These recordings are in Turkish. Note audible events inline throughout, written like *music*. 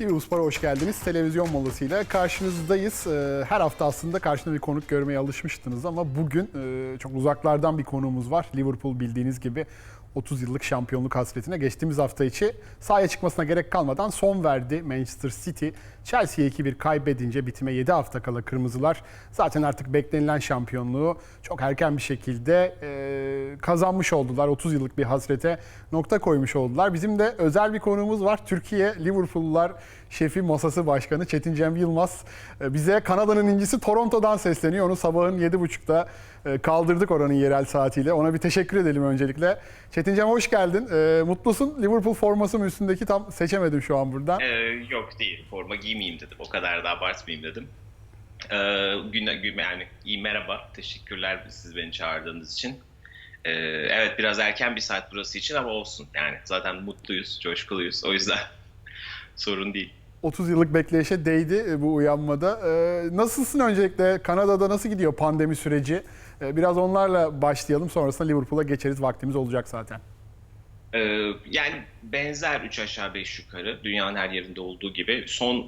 TV Spor'a hoş geldiniz. Televizyon molasıyla karşınızdayız. Ee, Her hafta aslında karşında bir konuk görmeye alışmıştınız ama bugün e, çok uzaklardan bir konuğumuz var. Liverpool bildiğiniz gibi 30 yıllık şampiyonluk hasretine geçtiğimiz hafta içi sahaya çıkmasına gerek kalmadan son verdi Manchester City. Chelsea'ye 2-1 kaybedince bitime 7 hafta kala Kırmızılar zaten artık beklenilen şampiyonluğu çok erken bir şekilde e, kazanmış oldular. 30 yıllık bir hasrete nokta koymuş oldular. Bizim de özel bir konuğumuz var. Türkiye Liverpool'lular şefi masası başkanı Çetin Cem Yılmaz e, bize Kanada'nın incisi Toronto'dan sesleniyor. Onu sabahın 7.30'da e, kaldırdık oranın yerel saatiyle. Ona bir teşekkür edelim öncelikle. Çetin Cem hoş geldin. E, Mutlusun. Liverpool forması mı üstündeki tam seçemedim şu an buradan. Ee, yok değil. Forma giymeyeyim dedim. O kadar da abartmayayım dedim. Ee, gün, gün, yani iyi merhaba. Teşekkürler siz beni çağırdığınız için. Ee, evet biraz erken bir saat burası için ama olsun. Yani zaten mutluyuz, coşkuluyuz. O yüzden *laughs* sorun değil. 30 yıllık bekleyişe değdi e, bu uyanmada. E, nasılsın öncelikle? Kanada'da nasıl gidiyor pandemi süreci? E, biraz onlarla başlayalım. Sonrasında Liverpool'a geçeriz. Vaktimiz olacak zaten. Yani benzer 3 aşağı 5 yukarı dünyanın her yerinde olduğu gibi son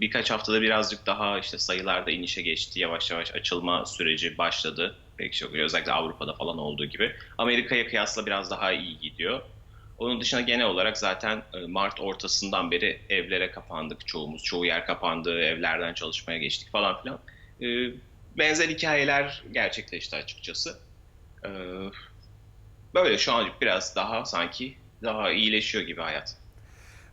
birkaç haftada birazcık daha işte sayılarda inişe geçti. Yavaş yavaş açılma süreci başladı. Pek çok özellikle Avrupa'da falan olduğu gibi. Amerika'ya kıyasla biraz daha iyi gidiyor. Onun dışında genel olarak zaten e, Mart ortasından beri evlere kapandık çoğumuz. Çoğu yer kapandı, evlerden çalışmaya geçtik falan filan. Ee, benzer hikayeler gerçekleşti açıkçası. Ee, Böyle şu an biraz daha sanki daha iyileşiyor gibi hayat.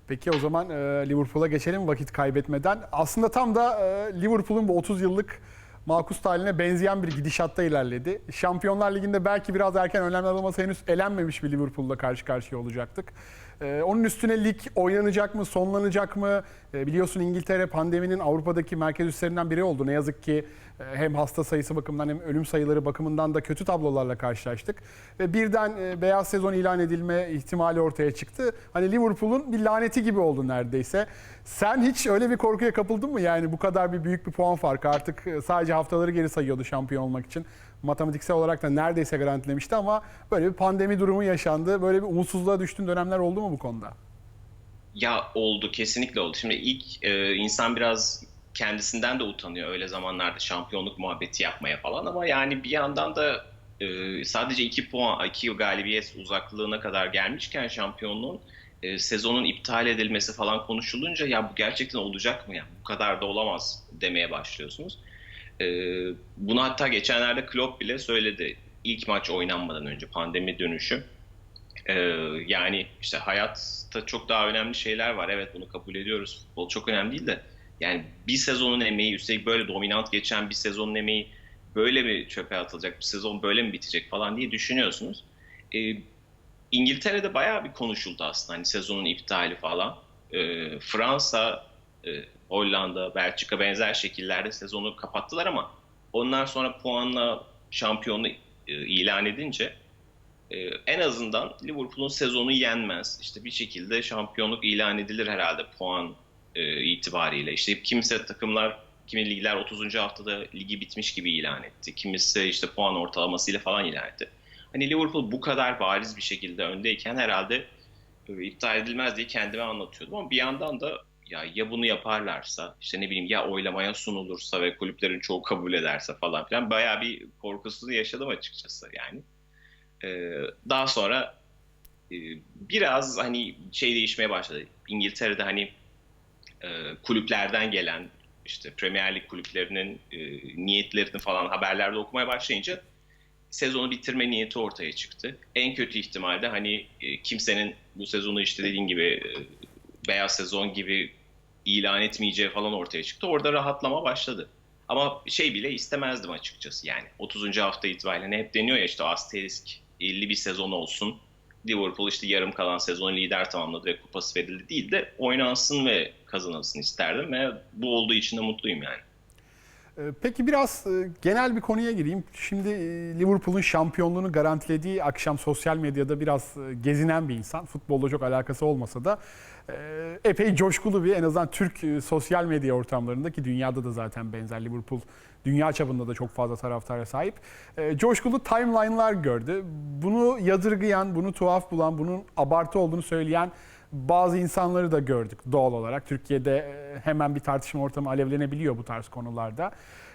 Peki o zaman e, Liverpool'a geçelim vakit kaybetmeden. Aslında tam da e, Liverpool'un bu 30 yıllık makus taline benzeyen bir gidişatta ilerledi. Şampiyonlar Ligi'nde belki biraz erken önlemler alınması henüz elenmemiş bir Liverpool'la karşı karşıya olacaktık. E, onun üstüne lig oynanacak mı, sonlanacak mı? E, biliyorsun İngiltere pandeminin Avrupa'daki merkez üslerinden biri oldu. Ne yazık ki hem hasta sayısı bakımından hem ölüm sayıları bakımından da kötü tablolarla karşılaştık. Ve birden e, beyaz sezon ilan edilme ihtimali ortaya çıktı. Hani Liverpool'un bir laneti gibi oldu neredeyse. Sen hiç öyle bir korkuya kapıldın mı? Yani bu kadar bir büyük bir puan farkı artık e, sadece haftaları geri sayıyordu şampiyon olmak için. Matematiksel olarak da neredeyse garantilemişti ama böyle bir pandemi durumu yaşandı. Böyle bir umutsuzluğa düştüğün dönemler oldu mu bu konuda? Ya oldu kesinlikle oldu. Şimdi ilk e, insan biraz kendisinden de utanıyor öyle zamanlarda şampiyonluk muhabbeti yapmaya falan ama yani bir yandan da e, sadece iki puan, iki galibiyet uzaklığına kadar gelmişken şampiyonluğun e, sezonun iptal edilmesi falan konuşulunca ya bu gerçekten olacak mı ya bu kadar da olamaz demeye başlıyorsunuz. E, bunu hatta geçenlerde Klopp bile söyledi ilk maç oynanmadan önce pandemi dönüşü. Yani işte hayatta çok daha önemli şeyler var. Evet bunu kabul ediyoruz. Futbol çok önemli değil de yani bir sezonun emeği üstelik böyle dominant geçen bir sezonun emeği böyle mi çöpe atılacak? Bir sezon böyle mi bitecek falan diye düşünüyorsunuz. Ee, İngiltere'de bayağı bir konuşuldu aslında hani sezonun iptali falan. Ee, Fransa, e, Hollanda, Belçika benzer şekillerde sezonu kapattılar ama ondan sonra puanla şampiyonu e, ilan edince ee, en azından Liverpool'un sezonu yenmez. İşte bir şekilde şampiyonluk ilan edilir herhalde puan e, itibariyle. İşte kimse takımlar, kimi ligler 30. haftada ligi bitmiş gibi ilan etti. Kimisi işte puan ortalamasıyla falan ilan etti. Hani Liverpool bu kadar bariz bir şekilde öndeyken herhalde e, iptal edilmez diye kendime anlatıyordum ama bir yandan da ya ya bunu yaparlarsa işte ne bileyim ya oylamaya sunulursa ve kulüplerin çoğu kabul ederse falan filan bayağı bir korkusunu yaşadım açıkçası yani. Ee, daha sonra e, biraz hani şey değişmeye başladı. İngiltere'de hani kulüplerden gelen işte Premier Lig kulüplerinin e, niyetlerini falan haberlerde okumaya başlayınca sezonu bitirme niyeti ortaya çıktı. En kötü ihtimalde hani kimsenin bu sezonu işte dediğin gibi beyaz sezon gibi ilan etmeyeceği falan ortaya çıktı. Orada rahatlama başladı. Ama şey bile istemezdim açıkçası yani 30. hafta itibariyle ne hep deniyor ya işte asterisk 50 bir sezon olsun. Liverpool işte yarım kalan sezonu lider tamamladı ve kupası verildi değil de oynansın ve kazanılsın isterdim ve bu olduğu için de mutluyum yani. Peki biraz e, genel bir konuya gireyim. Şimdi e, Liverpool'un şampiyonluğunu garantilediği akşam sosyal medyada biraz e, gezinen bir insan. Futbolla çok alakası olmasa da epey coşkulu bir en azından Türk sosyal medya ortamlarında ki dünyada da zaten benzer Liverpool dünya çapında da çok fazla taraftara sahip. Coşkulu timeline'lar gördü. Bunu yadırgayan, bunu tuhaf bulan, bunun abartı olduğunu söyleyen bazı insanları da gördük doğal olarak. Türkiye'de e, hemen bir tartışma ortamı alevlenebiliyor bu tarz konularda.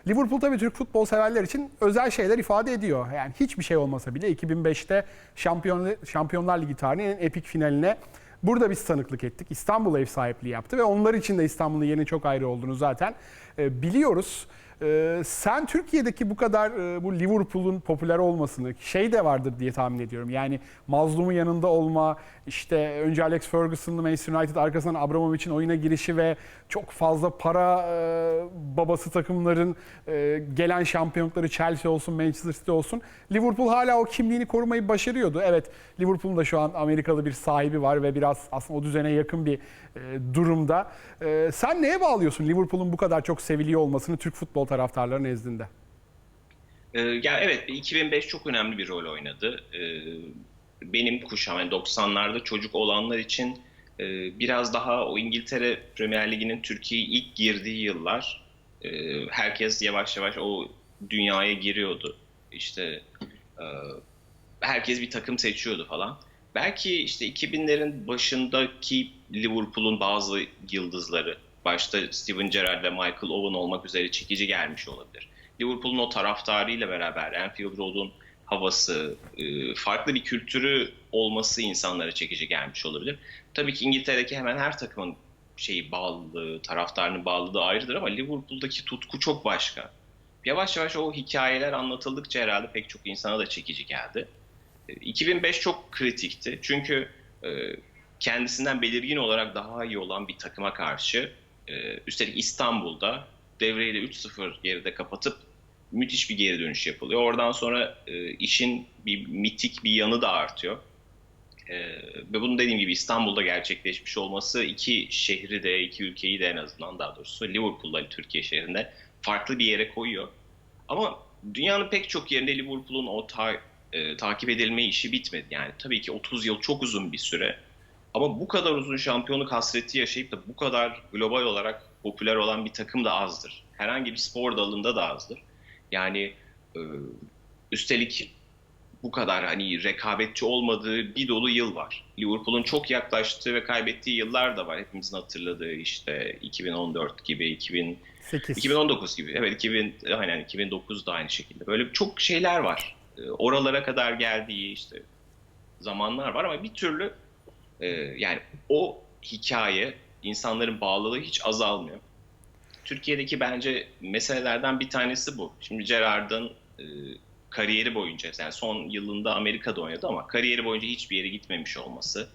Liverpool tabii Türk futbol severler için özel şeyler ifade ediyor. Yani hiçbir şey olmasa bile 2005'te Şampiyon, Şampiyonlar Ligi tarihinin epik finaline burada biz tanıklık ettik. İstanbul ev sahipliği yaptı ve onlar için de İstanbul'un yerinin çok ayrı olduğunu zaten e, biliyoruz. E, sen Türkiye'deki bu kadar e, bu Liverpool'un popüler olmasını şey de vardır diye tahmin ediyorum. Yani mazlumun yanında olma, işte önce Alex Ferguson'lı Manchester United arkasından Abramovich'in oyuna girişi ve çok fazla para e, babası takımların e, gelen şampiyonlukları Chelsea olsun, Manchester City olsun. Liverpool hala o kimliğini korumayı başarıyordu. Evet Liverpool'un da şu an Amerikalı bir sahibi var ve biraz aslında o düzene yakın bir e, durumda. E, sen neye bağlıyorsun Liverpool'un bu kadar çok seviliyor olmasını Türk futbol taraftarları nezdinde? Ee, ya evet 2005 çok önemli bir rol oynadı. Benim kuşağım yani 90'larda çocuk olanlar için e, biraz daha o İngiltere Premier Ligi'nin Türkiye'ye ilk girdiği yıllar e, herkes yavaş yavaş o dünyaya giriyordu. İşte e, herkes bir takım seçiyordu falan. Belki işte 2000'lerin başındaki Liverpool'un bazı yıldızları başta Steven Gerrard ve Michael Owen olmak üzere çekici gelmiş olabilir. Liverpool'un o taraftarıyla beraber Anfield Road'un havası, e, farklı bir kültürü olması insanlara çekici gelmiş olabilir. Tabii ki İngiltere'deki hemen her takımın şeyi bağlılığı, taraftarının bağlılığı ayrıdır ama Liverpool'daki tutku çok başka. Yavaş yavaş o hikayeler anlatıldıkça herhalde pek çok insana da çekici geldi. 2005 çok kritikti. Çünkü e, kendisinden belirgin olarak daha iyi olan bir takıma karşı e, üstelik İstanbul'da devreyi de 3-0 geride kapatıp müthiş bir geri dönüş yapılıyor. Oradan sonra e, işin bir mitik bir yanı da artıyor. ve bunun dediğim gibi İstanbul'da gerçekleşmiş olması iki şehri de, iki ülkeyi de en azından daha doğrusu Liverpool'da Türkiye şehrinde farklı bir yere koyuyor. Ama dünyanın pek çok yerinde Liverpool'un o ta, e, takip edilme işi bitmedi. Yani tabii ki 30 yıl çok uzun bir süre. Ama bu kadar uzun şampiyonluk hasreti yaşayıp da bu kadar global olarak popüler olan bir takım da azdır. Herhangi bir spor dalında da azdır. Yani e, üstelik bu kadar hani rekabetçi olmadığı bir dolu yıl var. Liverpool'un çok yaklaştığı ve kaybettiği yıllar da var. Hepimizin hatırladığı işte 2014 gibi, 2000, 8. 2019 gibi. Evet 2000, aynen 2009 da aynı şekilde. Böyle çok şeyler var. E, oralara kadar geldiği işte zamanlar var ama bir türlü e, yani o hikaye insanların bağlılığı hiç azalmıyor. Türkiye'deki bence meselelerden bir tanesi bu. Şimdi Gerard'ın e, kariyeri boyunca yani son yılında Amerika'da oynadı ama kariyeri boyunca hiçbir yere gitmemiş olması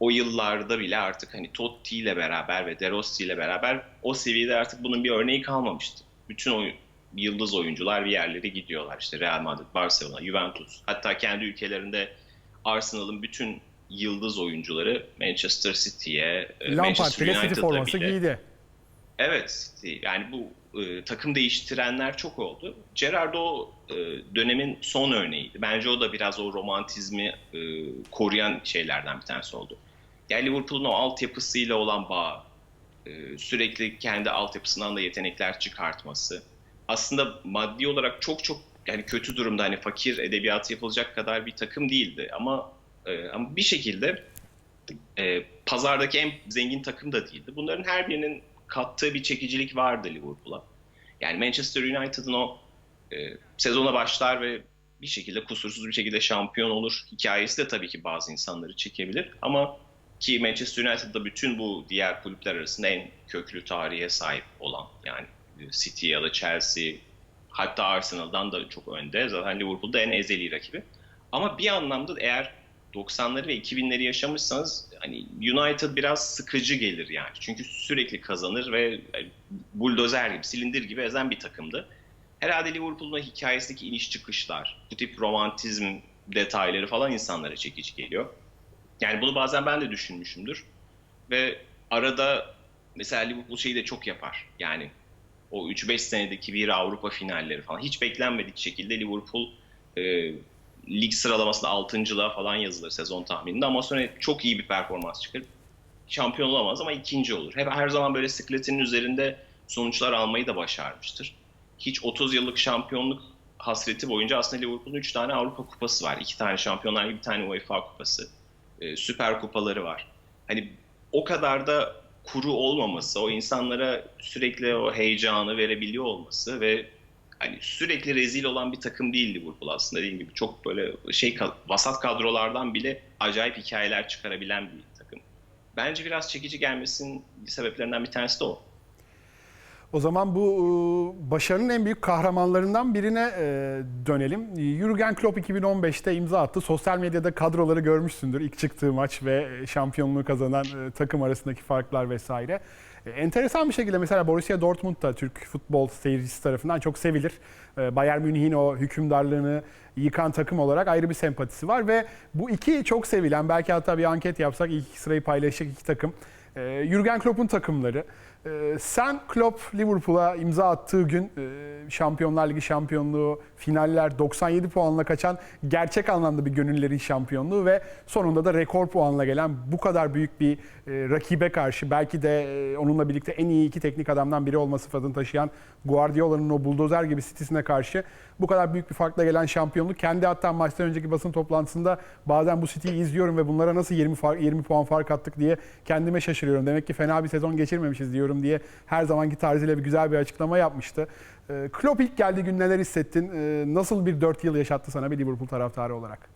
o yıllarda bile artık hani Totti ile beraber ve De Rossi ile beraber o seviyede artık bunun bir örneği kalmamıştı. Bütün oyun, yıldız oyuncular bir yerlere gidiyorlar. İşte Real Madrid, Barcelona, Juventus. Hatta kendi ülkelerinde Arsenal'ın bütün yıldız oyuncuları Manchester City'ye, e, City forması bile. giydi. Evet, yani bu e, takım değiştirenler çok oldu. Gerrard o e, dönemin son örneğiydi. Bence o da biraz o romantizmi e, koruyan şeylerden bir tanesi oldu. Yani Liverpool'un o altyapısıyla olan bağ, e, sürekli kendi altyapısından da yetenekler çıkartması. Aslında maddi olarak çok çok yani kötü durumda hani fakir edebiyatı yapılacak kadar bir takım değildi ama e, ama bir şekilde e, pazardaki en zengin takım da değildi. Bunların her birinin kattığı bir çekicilik vardı Liverpool'a. Yani Manchester United'ın o e, sezona başlar ve bir şekilde kusursuz bir şekilde şampiyon olur. Hikayesi de tabii ki bazı insanları çekebilir ama ki Manchester United'da bütün bu diğer kulüpler arasında en köklü tarihe sahip olan yani City ya da Chelsea hatta Arsenal'dan da çok önde. Zaten Liverpool'da en ezeli rakibi. Ama bir anlamda eğer 90'ları ve 2000'leri yaşamışsanız hani United biraz sıkıcı gelir yani. Çünkü sürekli kazanır ve buldozer gibi, silindir gibi ezen bir takımdı. Herhalde Liverpool'un hikayesindeki iniş çıkışlar, bu tip romantizm detayları falan insanlara çekici geliyor. Yani bunu bazen ben de düşünmüşümdür. Ve arada mesela Liverpool şeyi de çok yapar. Yani o 3-5 senedeki bir Avrupa finalleri falan hiç beklenmedik şekilde Liverpool e, lig sıralamasında 6.lığa falan yazılır sezon tahmininde ama sonra çok iyi bir performans çıkarıp şampiyon olamaz ama ikinci olur. Hep her zaman böyle sikletinin üzerinde sonuçlar almayı da başarmıştır. Hiç 30 yıllık şampiyonluk hasreti boyunca aslında Liverpool'un 3 tane Avrupa kupası var. 2 tane Şampiyonlar Ligi, bir tane UEFA kupası. Ee, süper kupaları var. hani o kadar da kuru olmaması, o insanlara sürekli o heyecanı verebiliyor olması ve hani sürekli rezil olan bir takım değil Liverpool aslında dediğim gibi çok böyle şey vasat kadrolardan bile acayip hikayeler çıkarabilen bir takım. Bence biraz çekici gelmesinin sebeplerinden bir tanesi de o. O zaman bu e, başarının en büyük kahramanlarından birine e, dönelim. Jurgen Klopp 2015'te imza attı. Sosyal medyada kadroları görmüşsündür. İlk çıktığı maç ve şampiyonluğu kazanan takım arasındaki farklar vesaire. Enteresan bir şekilde mesela Borussia Dortmund da Türk futbol seyircisi tarafından çok sevilir. Bayern Münih'in o hükümdarlığını yıkan takım olarak ayrı bir sempatisi var ve bu iki çok sevilen belki hatta bir anket yapsak ilk sırayı paylaşacak iki takım. Jurgen Klopp'un takımları. Ee, sen Klopp Liverpool'a imza attığı gün e, Şampiyonlar Ligi şampiyonluğu, finaller 97 puanla kaçan gerçek anlamda bir gönüllerin şampiyonluğu ve sonunda da rekor puanla gelen bu kadar büyük bir e, rakibe karşı belki de e, onunla birlikte en iyi iki teknik adamdan biri olması sıfatını taşıyan Guardiola'nın o buldozer gibi City'sine karşı bu kadar büyük bir farkla gelen şampiyonluk. Kendi hatta maçtan önceki basın toplantısında bazen bu City'yi izliyorum ve bunlara nasıl 20, fark, 20 puan fark attık diye kendime şaşırıyorum. Demek ki fena bir sezon geçirmemişiz diyorum diye her zamanki tarzıyla bir güzel bir açıklama yapmıştı. Ee, Klopp ilk geldiği gün neler hissettin? Ee, nasıl bir 4 yıl yaşattı sana bir Liverpool taraftarı olarak?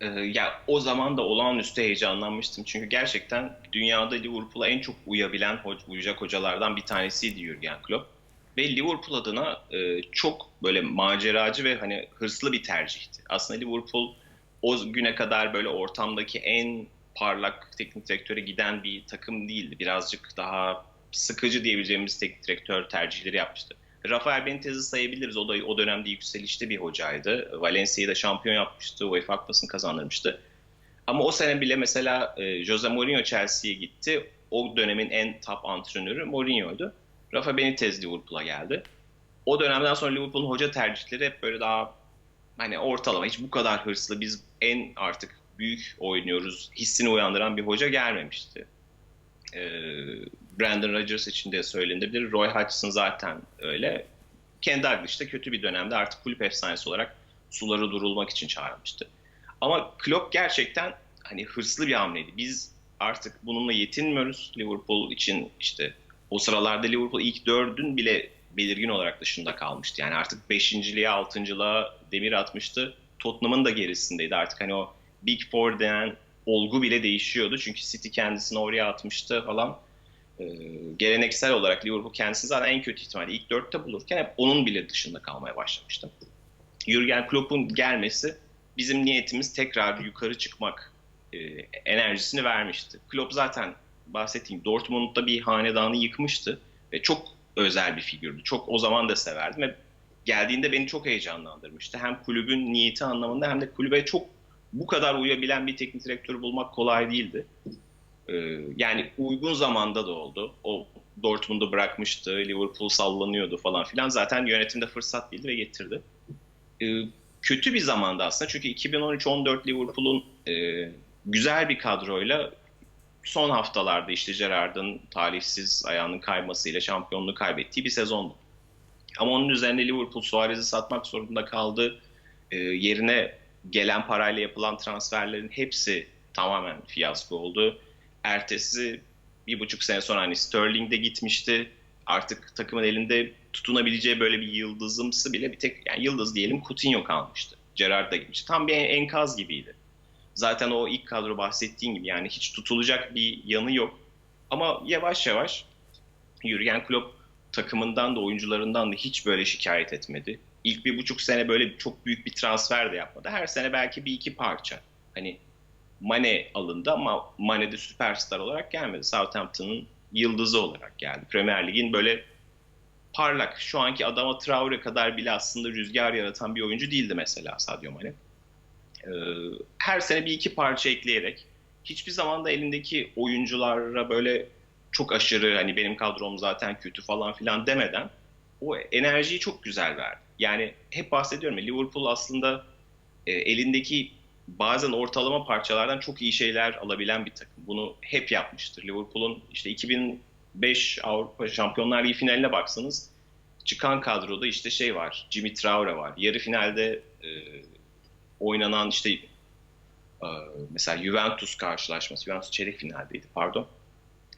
Ee, ya o zaman da olağanüstü heyecanlanmıştım. Çünkü gerçekten dünyada Liverpool'a en çok uyabilen, uyacak hocalardan bir tanesiydi Jurgen Klopp. Ve Liverpool adına e, çok böyle maceracı ve hani hırslı bir tercihti. Aslında Liverpool o güne kadar böyle ortamdaki en parlak teknik direktöre giden bir takım değildi. Birazcık daha sıkıcı diyebileceğimiz teknik direktör tercihleri yapmıştı. Rafael Benitez'i sayabiliriz. O da o dönemde yükselişte bir hocaydı. Valencia'yı da şampiyon yapmıştı. UEFA Kupası'nı kazandırmıştı. Ama o sene bile mesela e, Jose Mourinho Chelsea'ye gitti. O dönemin en top antrenörü Mourinho'ydu. Rafa Benitez Liverpool'a geldi. O dönemden sonra Liverpool'un hoca tercihleri hep böyle daha hani ortalama hiç bu kadar hırslı biz en artık büyük oynuyoruz hissini uyandıran bir hoca gelmemişti. Ee, Brandon Rodgers için de söylenebilir. Roy Hodgson zaten öyle. Kendi Dalglish de kötü bir dönemde artık kulüp efsanesi olarak suları durulmak için çağrılmıştı. Ama Klopp gerçekten hani hırslı bir hamleydi. Biz artık bununla yetinmiyoruz. Liverpool için işte o sıralarda Liverpool ilk dördün bile belirgin olarak dışında kalmıştı. Yani artık beşinciliğe, altıncılığa demir atmıştı. Tottenham'ın da gerisindeydi. Artık hani o Big Four denen olgu bile değişiyordu. Çünkü City kendisini oraya atmıştı falan. Ee, geleneksel olarak Liverpool kendisi zaten en kötü ihtimalle ilk dörtte bulurken hep onun bile dışında kalmaya başlamıştı. Jurgen Klopp'un gelmesi bizim niyetimiz tekrar yukarı çıkmak e, enerjisini vermişti. Klopp zaten bahsettiğim Dortmund'da bir hanedanı yıkmıştı ve çok özel bir figürdü. Çok o zaman da severdim ve geldiğinde beni çok heyecanlandırmıştı. Hem kulübün niyeti anlamında hem de kulübe çok bu kadar uyabilen bir teknik direktörü bulmak kolay değildi. Ee, yani uygun zamanda da oldu. O Dortmund'u bırakmıştı, Liverpool sallanıyordu falan filan. Zaten yönetimde fırsat bildi ve getirdi. Ee, kötü bir zamanda aslında çünkü 2013-14 Liverpool'un e, güzel bir kadroyla son haftalarda işte Gerrard'ın talihsiz ayağının kaymasıyla şampiyonluğu kaybettiği bir sezondu. Ama onun üzerine Liverpool Suarez'i satmak zorunda kaldı. E, yerine gelen parayla yapılan transferlerin hepsi tamamen fiyasko oldu. Ertesi bir buçuk sene sonra hani Sterling de gitmişti. Artık takımın elinde tutunabileceği böyle bir yıldızımsı bile bir tek yani yıldız diyelim Coutinho kalmıştı. Gerrard da gitmişti. Tam bir enkaz gibiydi. Zaten o ilk kadro bahsettiğin gibi yani hiç tutulacak bir yanı yok. Ama yavaş yavaş Jurgen Klopp takımından da oyuncularından da hiç böyle şikayet etmedi. İlk bir buçuk sene böyle çok büyük bir transfer de yapmadı. Her sene belki bir iki parça. Hani Mane alındı ama Mane de süperstar olarak gelmedi. Southampton'ın yıldızı olarak geldi. Premier Lig'in böyle parlak, şu anki Adama Traore kadar bile aslında rüzgar yaratan bir oyuncu değildi mesela Sadio Mane. Ee, her sene bir iki parça ekleyerek hiçbir zaman da elindeki oyunculara böyle çok aşırı hani benim kadrom zaten kötü falan filan demeden o enerjiyi çok güzel verdi. Yani hep bahsediyorum ya Liverpool aslında e, elindeki bazen ortalama parçalardan çok iyi şeyler alabilen bir takım. Bunu hep yapmıştır. Liverpool'un işte 2005 Avrupa Şampiyonlar Ligi finaline baksanız çıkan kadroda işte şey var. Jimmy Traore var. Yarı finalde e, oynanan işte Ee, mesela Juventus karşılaşması, Juventus çeyrek finaldeydi pardon.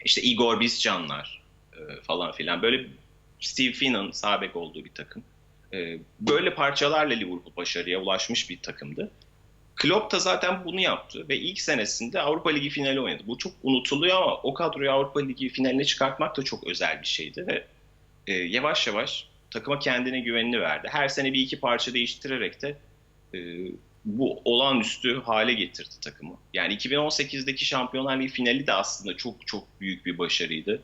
İşte Igor Biscanlar e, falan filan. Böyle Steve Finn'in sağ bek olduğu bir takım. Ee, böyle parçalarla Liverpool başarıya ulaşmış bir takımdı. Klopp da zaten bunu yaptı ve ilk senesinde Avrupa Ligi finali oynadı. Bu çok unutuluyor ama o kadroyu Avrupa Ligi finaline çıkartmak da çok özel bir şeydi ve e, yavaş yavaş takıma kendine güvenini verdi. Her sene bir iki parça değiştirerek de e, bu olağanüstü hale getirdi takımı. Yani 2018'deki Şampiyonlar Ligi finali de aslında çok çok büyük bir başarıydı.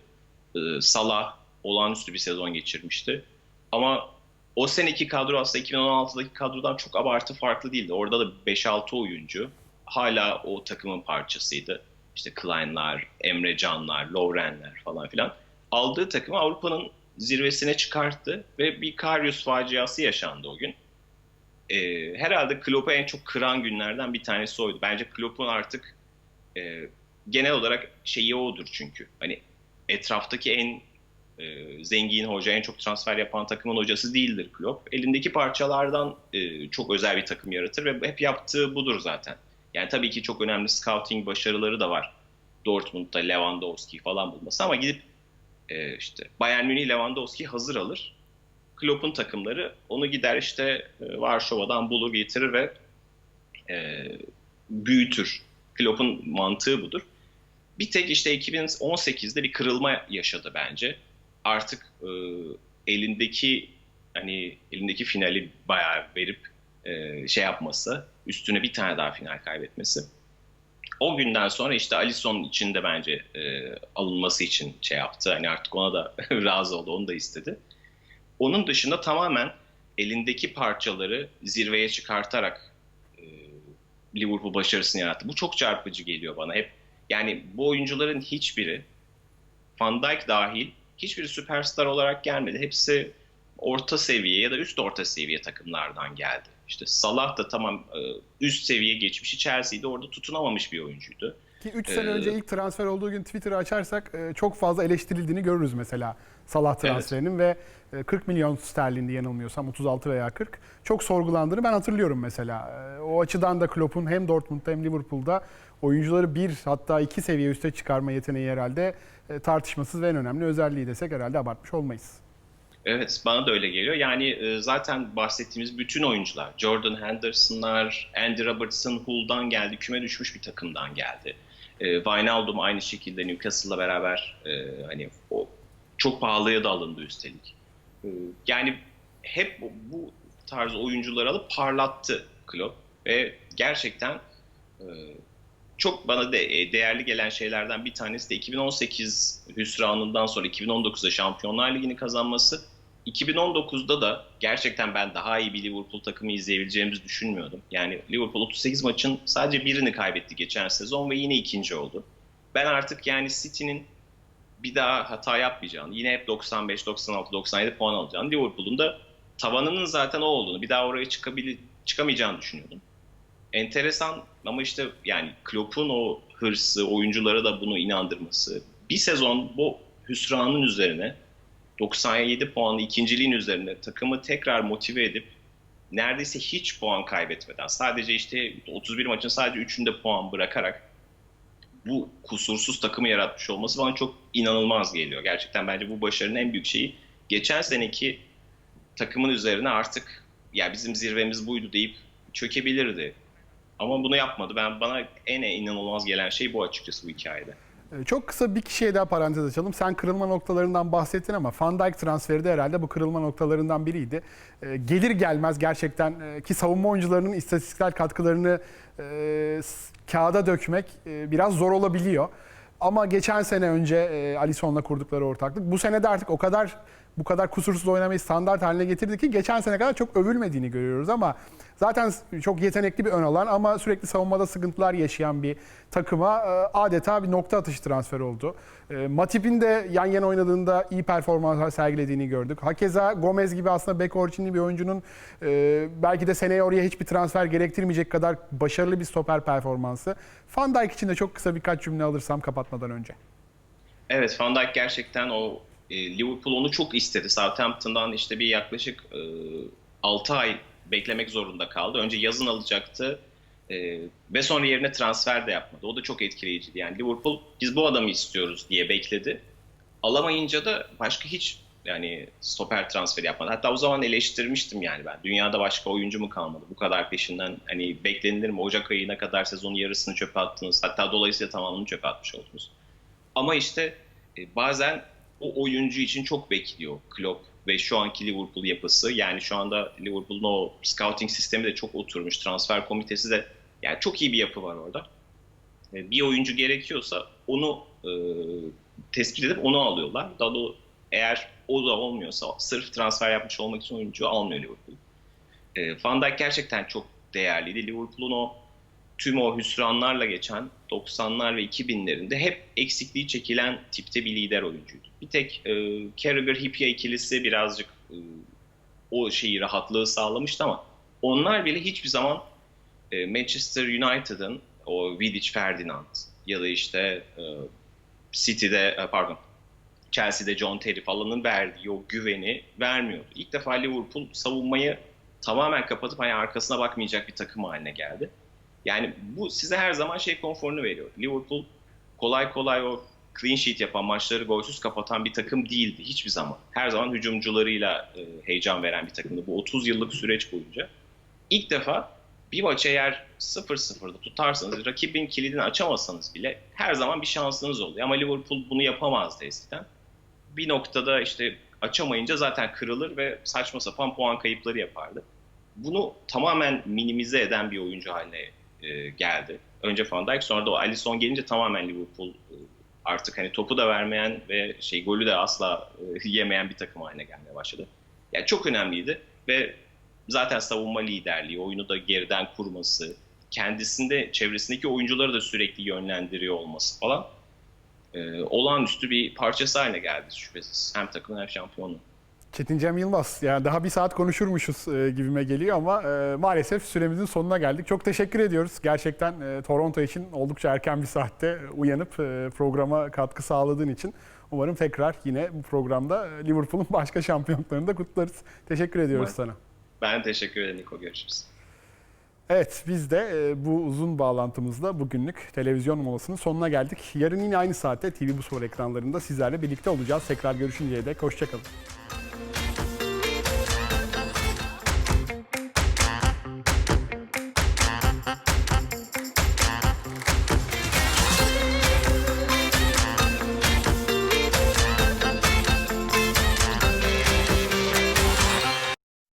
E, Salah olağanüstü bir sezon geçirmişti. Ama o seneki kadro aslında 2016'daki kadrodan çok abartı farklı değildi. Orada da 5-6 oyuncu hala o takımın parçasıydı. İşte Klein'lar, Emre Canlar, Lovren'ler falan filan. Aldığı takımı Avrupa'nın zirvesine çıkarttı ve bir Karius faciası yaşandı o gün. Ee, herhalde Klopp'u en çok kıran günlerden bir tanesi oydu. Bence Klopp'un artık e, genel olarak şeyi odur çünkü. Hani etraftaki en e, zengin hoca, en çok transfer yapan takımın hocası değildir Klopp. Elindeki parçalardan e, çok özel bir takım yaratır ve hep yaptığı budur zaten. Yani tabii ki çok önemli scouting başarıları da var. Dortmund'da Lewandowski falan bulması ama gidip e, işte Bayern Münih Lewandowski hazır alır. Klopp'un takımları onu gider işte e, Varşova'dan bulur getirir ve büyütür. Klopp'un mantığı budur. Bir tek işte 2018'de bir kırılma yaşadı bence. Artık e, elindeki hani elindeki finali bayağı verip e, şey yapması, üstüne bir tane daha final kaybetmesi. O günden sonra işte Alisson'un içinde bence e, alınması için şey yaptı. Hani artık ona da *laughs* razı oldu, onu da istedi. Onun dışında tamamen elindeki parçaları zirveye çıkartarak e, Liverpool başarısını yarattı. Bu çok çarpıcı geliyor bana. Hep yani bu oyuncuların hiçbiri Van Dijk dahil hiçbiri süperstar olarak gelmedi. Hepsi orta seviye ya da üst orta seviye takımlardan geldi. İşte Salah da tamam e, üst seviye geçmişi Chelsea'de orada tutunamamış bir oyuncuydu. Ki 3 sene Ee, önce ilk transfer olduğu gün Twitter'ı açarsak e, çok fazla eleştirildiğini görürüz mesela Salah transferinin ve e, 40 milyon sterlindi yanılmıyorsam 36 veya 40. Çok sorgulandığını ben hatırlıyorum mesela. E, O açıdan da Klopp'un hem Dortmund'da hem Liverpool'da oyuncuları bir hatta iki seviye üste çıkarma yeteneği herhalde e, tartışmasız ve en önemli özelliği desek herhalde abartmış olmayız. Evet bana da öyle geliyor. Yani e, zaten bahsettiğimiz bütün oyuncular Jordan Henderson'lar, Andy Robertson Hull'dan geldi, küme düşmüş bir takımdan geldi. E, Wijnaldum aynı şekilde Newcastle'la beraber e, hani o çok pahalıya da alındı üstelik. E, yani hep bu, tarz oyuncuları alıp parlattı Klopp ve gerçekten e, çok bana de e, değerli gelen şeylerden bir tanesi de 2018 hüsranından sonra 2019'da Şampiyonlar Ligi'ni kazanması. 2019'da da gerçekten ben daha iyi bir Liverpool takımı izleyebileceğimizi düşünmüyordum. Yani Liverpool 38 maçın sadece birini kaybetti geçen sezon ve yine ikinci oldu. Ben artık yani City'nin bir daha hata yapmayacağını, yine hep 95, 96, 97 puan alacağını, Liverpool'un da tavanının zaten o olduğunu, bir daha oraya çıkabil çıkamayacağını düşünüyordum enteresan ama işte yani Klopp'un o hırsı, oyunculara da bunu inandırması. Bir sezon bu hüsranın üzerine 97 puanlı ikinciliğin üzerine takımı tekrar motive edip neredeyse hiç puan kaybetmeden sadece işte 31 maçın sadece 3'ünde puan bırakarak bu kusursuz takımı yaratmış olması bana çok inanılmaz geliyor. Gerçekten bence bu başarının en büyük şeyi geçen seneki takımın üzerine artık ya bizim zirvemiz buydu deyip çökebilirdi. Ama bunu yapmadı. Ben bana en inanılmaz gelen şey bu açıkçası bu hikayede. E, Çok kısa bir kişiye daha parantez açalım. Sen kırılma noktalarından bahsettin ama Van Dijk transferi de herhalde bu kırılma noktalarından biriydi. E, Gelir gelmez gerçekten e, ki savunma oyuncularının istatistiksel katkılarını e, kağıda dökmek e, biraz zor olabiliyor. Ama geçen sene önce e, Alisson'la kurdukları ortaklık bu sene de artık o kadar bu kadar kusursuz oynamayı standart haline getirdi ki geçen sene kadar çok övülmediğini görüyoruz ama zaten çok yetenekli bir ön alan ama sürekli savunmada sıkıntılar yaşayan bir takıma e, adeta bir nokta atışı transfer oldu. E, Matip'in de yan yana oynadığında iyi performanslar sergilediğini gördük. Hakeza Gomez gibi aslında bek orijinli bir oyuncunun e, belki de seneye oraya hiçbir transfer gerektirmeyecek kadar başarılı bir stoper performansı. Van Dijk için de çok kısa birkaç cümle alırsam kapatmadan önce. Evet Van Dijk gerçekten o e, Liverpool onu çok istedi. Southampton'dan işte bir yaklaşık e, 6 ay beklemek zorunda kaldı. Önce yazın alacaktı. Ee, ve sonra yerine transfer de yapmadı. O da çok etkileyiciydi. Yani Liverpool biz bu adamı istiyoruz diye bekledi. Alamayınca da başka hiç yani stoper transferi yapmadı. Hatta o zaman eleştirmiştim yani ben. Dünyada başka oyuncu mu kalmadı? Bu kadar peşinden hani beklenilir mi? Ocak ayına kadar sezonun yarısını çöpe attınız. Hatta dolayısıyla tamamını çöpe atmış oldunuz. Ama işte e, bazen o oyuncu için çok bekliyor Klopp ve şu anki Liverpool yapısı. Yani şu anda Liverpool'un o scouting sistemi de çok oturmuş. Transfer komitesi de yani çok iyi bir yapı var orada. E, Bir oyuncu gerekiyorsa onu e, tespit edip onu alıyorlar. Daha da eğer o da olmuyorsa sırf transfer yapmış olmak için oyuncu almıyor Liverpool. E, Van Dijk gerçekten çok değerliydi. Liverpool'un o tüm o hüsranlarla geçen 90'lar ve 2000'lerinde hep eksikliği çekilen tipte bir lider oyuncuydu. Bir tek e, Carragher-Hipia ikilisi birazcık e, o şeyi rahatlığı sağlamıştı ama onlar bile hiçbir zaman e, Manchester United'ın o Vidic Ferdinand ya da işte e, City'de e, pardon Chelsea'de John Terry falanın verdiği o güveni vermiyordu. İlk defa Liverpool savunmayı tamamen kapatıp hani arkasına bakmayacak bir takım haline geldi. Yani bu size her zaman şey konforunu veriyor. Liverpool kolay kolay o clean sheet yapan maçları golsüz kapatan bir takım değildi hiçbir zaman. Her zaman hücumcularıyla e, heyecan veren bir takımdı bu 30 yıllık süreç boyunca. İlk defa bir maçı eğer 0-0'da tutarsanız, rakibin kilidini açamasanız bile her zaman bir şansınız oluyor. Ama Liverpool bunu yapamazdı eskiden. Bir noktada işte açamayınca zaten kırılır ve saçma sapan puan kayıpları yapardı. Bunu tamamen minimize eden bir oyuncu haline e, geldi. Önce Van Dijk sonra da o Alisson gelince tamamen Liverpool e, artık hani topu da vermeyen ve şey golü de asla e, *laughs* yemeyen bir takım haline gelmeye başladı. Yani çok önemliydi ve zaten savunma liderliği, oyunu da geriden kurması, kendisinde çevresindeki oyuncuları da sürekli yönlendiriyor olması falan e, olağanüstü bir parçası haline geldi şüphesiz. Hem takımın hem şampiyonluğun. Çetin Cem Yılmaz. Yani daha bir saat konuşurmuşuz e, gibime geliyor ama e, maalesef süremizin sonuna geldik. Çok teşekkür ediyoruz. Gerçekten e, Toronto için oldukça erken bir saatte uyanıp e, programa katkı sağladığın için. Umarım tekrar yine bu programda e, Liverpool'un başka *laughs* şampiyonluklarını da kutlarız. Teşekkür ediyoruz Umarım. sana. Ben teşekkür ederim Niko. Görüşürüz. Evet biz de e, bu uzun bağlantımızda bugünlük televizyon molasının sonuna geldik. Yarın yine aynı saatte TV Bu Spor ekranlarında sizlerle birlikte olacağız. Tekrar görüşünceye dek hoşçakalın.